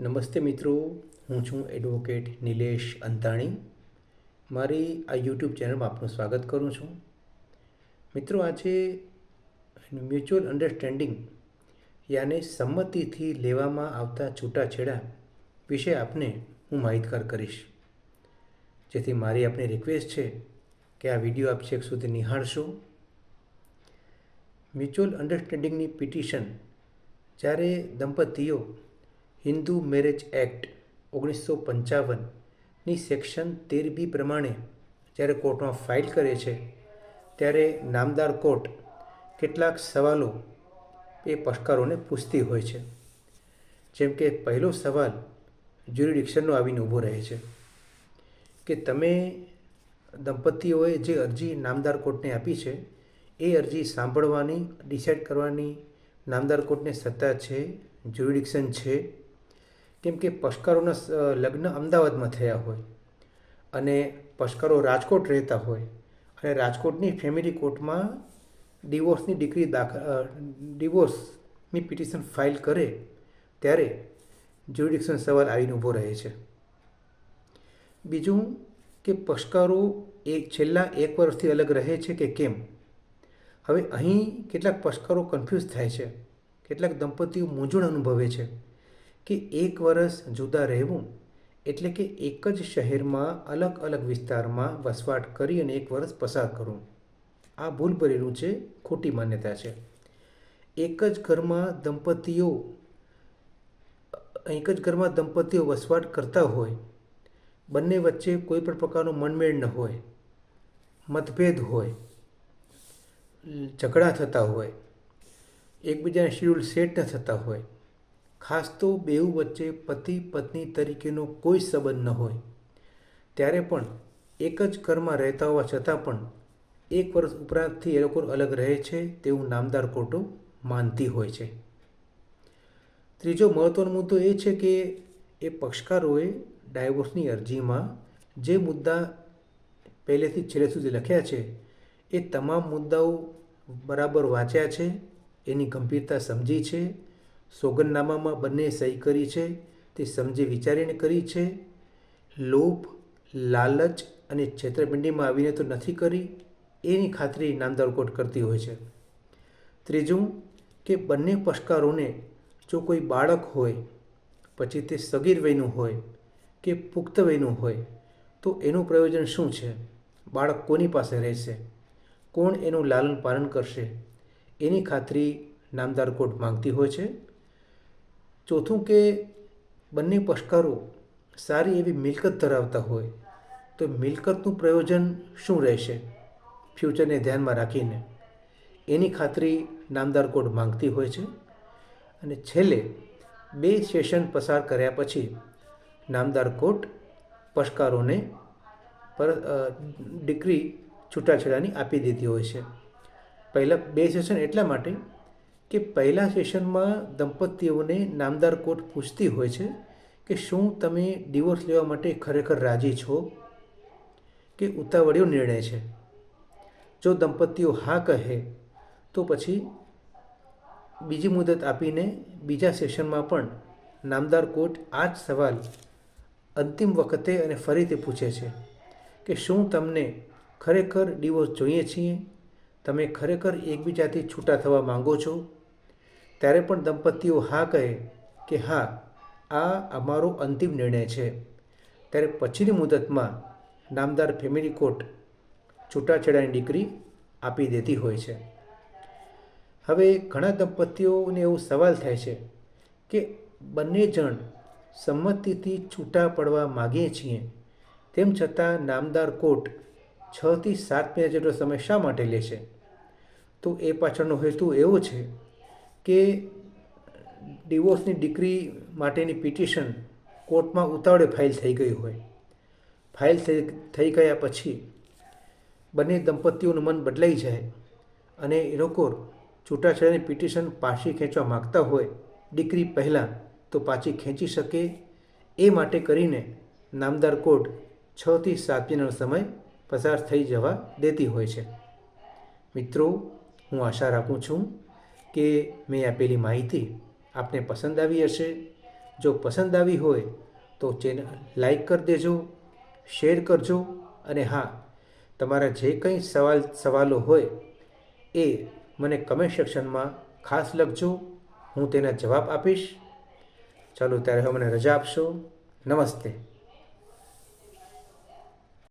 નમસ્તે મિત્રો, હું છું એડવોકેટ નિલેશ અંતાણી. મારી આ યુટ્યુબ ચેનલમાં આપનું સ્વાગત કરું છું. મિત્રો, આજે મ્યુચ્યુઅલ અન્ડરસ્ટેન્ડિંગ યાને સંમતિથી લેવામાં આવતા છૂટાછેડા વિશે આપને હું માહિતગાર કરીશ. જેથી મારી આપની રિક્વેસ્ટ છે કે આ વીડિયો આપ છેક સુધી નિહાળશો. મ્યુચ્યુઅલ અન્ડરસ્ટેન્ડિંગની પિટિશન જ્યારે દંપતીઓ હિન્દુ મેરેજ એક્ટ ઓગણીસો પંચાવનની સેક્શન તેર બી પ્રમાણે જ્યારે કોર્ટમાં ફાઇલ કરે છે, ત્યારે નામદાર કોર્ટ કેટલાક સવાલો એ પક્ષકારોને પૂછતી હોય છે. જેમ કે પહેલો સવાલ જ્યુરિડિક્શનનો આવીને ઊભો રહે છે કે તમે દંપતીઓએ જે અરજી નામદાર કોર્ટને આપી છે, એ અરજી સાંભળવાની, ડિસાઇડ કરવાની નામદાર કોર્ટને સત્તા છે, જ્યુરિડિક્શન છે કેમ કે પશ્કરોના લગ્ન અમદાવાદમાં થયા હોય અને પશ્કરો રાજકોટ રહેતા હોય અને રાજકોટની ફેમિલી કોર્ટમાં ડિવોર્સની ડિગ્રી દાખલ ડિવોર્સની પિટિશન ફાઇલ કરે ત્યારે જ્યુરિડિક્શન સવાલ આવીને ઊભો રહે છે. બીજું કે પશ્કરો એક છેલ્લા એક વર્ષથી અલગ રહે છે કે કેમ? હવે અહીં કેટલાક પશ્કરો કન્ફ્યુઝ થાય છે. કેટલાક દંપતીઓ મૂંઝવણ અનુભવે છે. કે એક વર્ષ જુદા રહેવું એટલે કે એક જ શહેરમાં અલગ અલગ વિસ્તારમાં વસવાટ કરી અને એક વર્ષ પસાર કરવું. આ ભૂલ ભરેલું છે, ખોટી માન્યતા છે. એક જ ઘરમાં દંપતીઓ, એક જ ઘરમાં દંપતીઓ વસવાટ કરતા હોય, બંને વચ્ચે કોઈ પણ પ્રકારનો મનમેળ ન હોય, મતભેદ હોય, ઝઘડા થતા હોય, એકબીજાના શેડ્યુલ સેટ ન થતા હોય ખાસ તો બેઉ વચ્ચે પતિ પત્ની તરીકેનો કોઈ સંબંધ ન હોય. ત્યારે પણ એક જ ઘરમાં રહેતા હોવા છતાં પણ એક વર્ષ ઉપરાંતથી એ લોકો અલગ રહે છે તેવું નામદાર કોર્ટો માનતી હોય છે. ત્રીજો મહત્ત્વનો મુદ્દો એ છે કે એ પક્ષકારોએ ડાયવોર્સની અરજીમાં જે મુદ્દા પહેલેથી છેલ્લે સુધી લખ્યા છે, એ તમામ મુદ્દાઓ બરાબર વાંચ્યા છે, એની ગંભીરતા સમજી છે સોગંદનામામાં બંને સહી કરી છે, તે સમજી વિચારીને કરી છે. લોભ, લાલચ અને છેતરપિંડીમાં આવીને તો નથી કરી, એની ખાતરી નામદાર કોર્ટ કરતી હોય છે. ત્રીજું કે બંને પક્ષકારોને જો કોઈ બાળક હોય, પછી તે સગીર વયનું હોય કે પુખ્ત વયનું હોય, તો એનું પ્રયોજન શું છે? બાળક કોની પાસે રહેશે? કોણ એનું લાલન પાલન કરશે? એની ખાતરી નામદાર કોર્ટ માંગતી હોય છે. ચોથું કે બંને પક્ષકારો સારી એવી મિલકત ધરાવતા હોય, તો મિલકતનું પ્રયોજન શું રહેશે? ફ્યુચરને ધ્યાનમાં રાખીને. એની ખાતરી નામદાર કોર્ટ માંગતી હોય છે. અને છેલ્લે, બે સેશન પસાર કર્યા પછી નામદાર કોર્ટ પક્ષકારોને પર ડિગ્રી છૂટાછેડાની આપી દીધી હોય છે. પહેલાં બે સેશન એટલા માટે કે પહેલા સેશનમાં દંપતીઓને નામદાર કોર્ટ પૂછતી હોય છે કે શું તમે ડિવોર્સ લેવા માટે ખરેખર રાજી છો? કે ઉતાવળિયો નિર્ણય છે? જો દંપતીઓ હા કહે, તો પછી બીજી મુદત આપીને બીજા સેશનમાં પણ નામદાર કોર્ટ આ જ સવાલ અંતિમ વખતે અને ફરીથી પૂછે છે કે શું તમને ખરેખર ડિવોર્સ જોઈએ છીએ? તમે ખરેખર એકબીજાથી છૂટા થવા માંગો છો? ત્યારે પણ દંપતીઓ હા કહે કે હા, આ અમારો અંતિમ નિર્ણય છે. ત્યારે પછીની મુદતમાં નામદાર ફેમિલી કોર્ટ છૂટાછેડાની ડિગ્રી આપી દેતી હોય છે. હવે ઘણા દંપતીઓને એવો સવાલ થાય છે કે બંને જણ સંમતિથી છૂટા પડવા માગીએ છીએ, તેમ છતાં નામદાર કોર્ટ છથી સાત મહિના જેટલો સમય શા માટે લે છે? તો એ પાછળનો હેતુ એવો છે કે ડિવોર્સની ડિગ્રી માટેની પિટિશન કોર્ટમાં ઉતાવળે ફાઇલ થઈ ગઈ હોય. ફાઇલ થઈ થઈ ગયા પછી બંને દંપતીઓનું મન બદલાઈ જાય અને એ લોકો છૂટાછેડાની પિટિશન પાછી ખેંચવા માગતા હોય. ડિગ્રી પહેલાં તો પાછી ખેંચી શકે એ માટે કરીને નામદાર કોર્ટ છથી સાત દિનનો સમય પસાર થઈ જવા દેતી હોય છે. મિત્રો, હું આશા રાખું છું કે મેં આપેલી માહિતી આપને પસંદ આવી હશે? જો પસંદ આવી હોય તો ચેનલ લાઈક કરી દેજો, શેર કરજો અને હા, તમારા જે કંઈ સવાલ, સવાલો હોય એ મને કમેન્ટ સેક્શનમાં ખાસ લખજો, હું તેના જવાબ આપીશ. ચાલો, ત્યારે હવે મને રજા આપશો. નમસ્તે.